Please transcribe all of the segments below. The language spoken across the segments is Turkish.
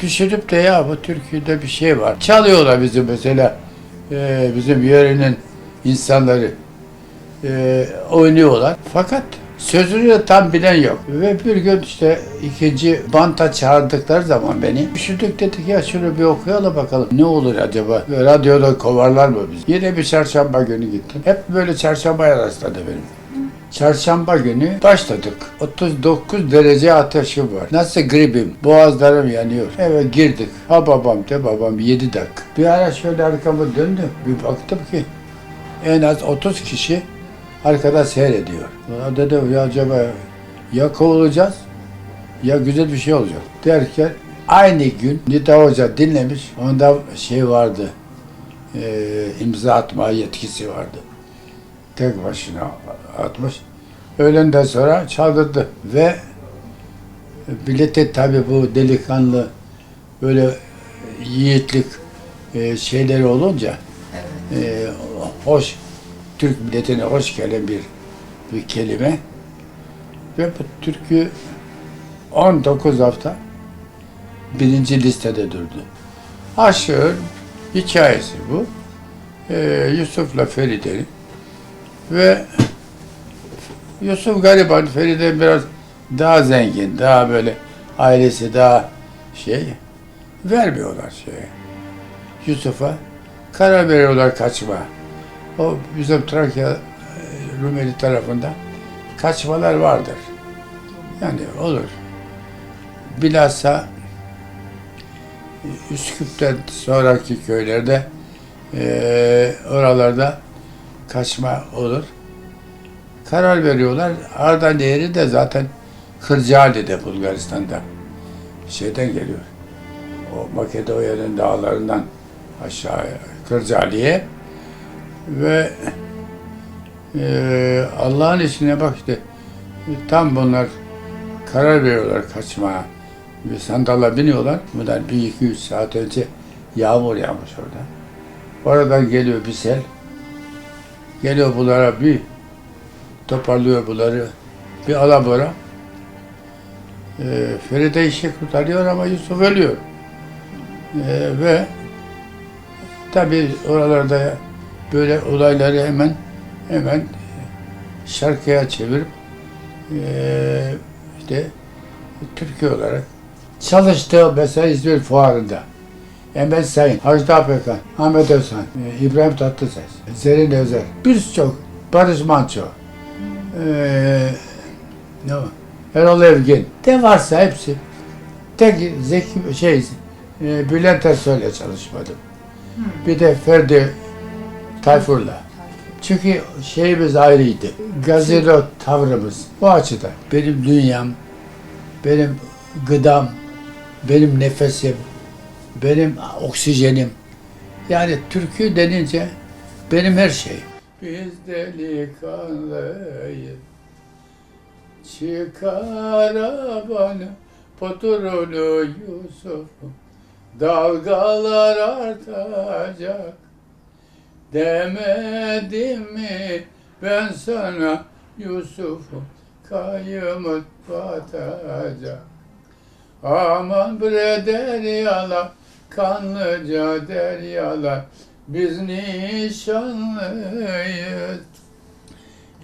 Düşünüp de ya bu Türkiye'de bir şey var. Çalıyorlar bizi mesela e, bizim yörenin insanları e, oynuyorlar. Fakat sözünü de tam bilen yok. Ve bir gün işte ikinci banta çağırdıkları zaman beni düşündük dedik ya şunu bir okuyalım bakalım ne olur acaba? Radyoda kovarlar mı biz? Yine bir çarşamba günü gittim. Hep böyle çarşambaya rastladı benim. Çarşamba günü başladık. 39 derece ateşim var. Nasıl gribim? Boğazlarım yanıyor. Eve girdik. Ha babam de babam 7 dakika. Bir ara şöyle arkamı döndüm. Bir baktım ki en az 30 kişi arkada seyrediyor. Ulan dedim ya acaba ya kovulacağız ya güzel bir şey olacak. Derken aynı gün Nida Hoca dinlemiş. Onda şey vardı. E, imza atma yetkisi vardı tek başına atmış. Öğlenden sonra çaldırdı ve bileti tabi bu delikanlı böyle yiğitlik e, şeyleri olunca e, hoş Türk milletine hoş gelen bir bir kelime ve bu türkü 19 hafta birinci listede durdu. Aşığın hikayesi bu. E, Yusuf'la Feride'nin ve Yusuf gariban, Feride biraz daha zengin, daha böyle ailesi daha şey vermiyorlar şeye. Yusuf'a karar veriyorlar kaçma. O bizim Trakya e, Rumeli tarafında kaçmalar vardır. Yani olur. Bilhassa e, Üsküp'ten sonraki köylerde e, oralarda kaçma olur. Karar veriyorlar. Arda Nehri de zaten Kırcaali'de Bulgaristan'da. Şeyden geliyor. O Makedonya'nın dağlarından aşağıya Kırcaali'ye ve e, Allah'ın işine bak işte tam bunlar karar veriyorlar kaçmaya. Bir sandala biniyorlar. Bundan bir iki üç saat önce yağmur yağmış orada. Oradan geliyor bir sel. Geliyor bunlara bir toparlıyor bunları. Bir alabora. E, Feride işi kurtarıyor ama Yusuf ölüyor. E, ve tabi oralarda böyle olayları hemen hemen şarkıya çevirip e, işte Türkiye olarak çalıştı mesela İzmir Fuarı'nda. Emel Sayın, Hacı Pekan, Ahmet Özhan, İbrahim Tatlıses, Zerrin Özer, birçok, Barış Manço, ee, ne var? Erol Evgin, de varsa hepsi. Tek Zeki şey, e, Bülent Ersoy'la çalışmadım. Bir de Ferdi Tayfur'la. Çünkü şeyimiz ayrıydı. Gazino tavrımız. O açıdan. Benim dünyam, benim gıdam, benim nefesim, benim oksijenim. Yani türkü denince benim her şeyim. Biz delikanlıyız. Çıkar bana Poturulu Yusuf'um. Dalgalar artacak. Demedim mi ben sana Yusuf'um? Kayımıt batacak Aman bre deryalar Kanlıca deryalar Biz nişanlıyız.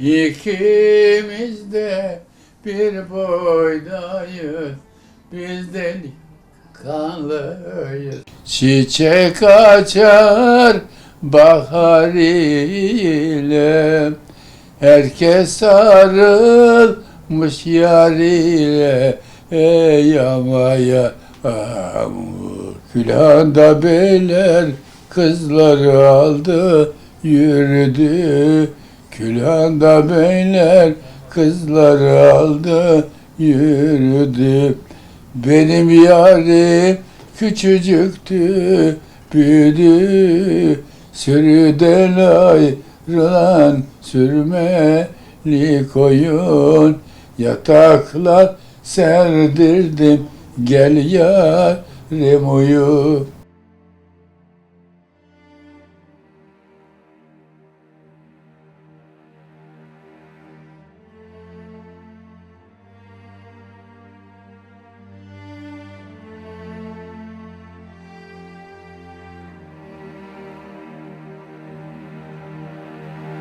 İkimiz de bir boydayız. Biz delikanlıyız Çiçek açar bahar ile. Herkes sarılmış yar ile. Ey yamaya amur Külhanda beyler kızları aldı yürüdü. Külhanda beyler kızları aldı yürüdü. Benim yarim küçücüktü büyüdü. Sürüden ayrılan sürmeli koyun Yataklar serdirdim. Gel yarim uyu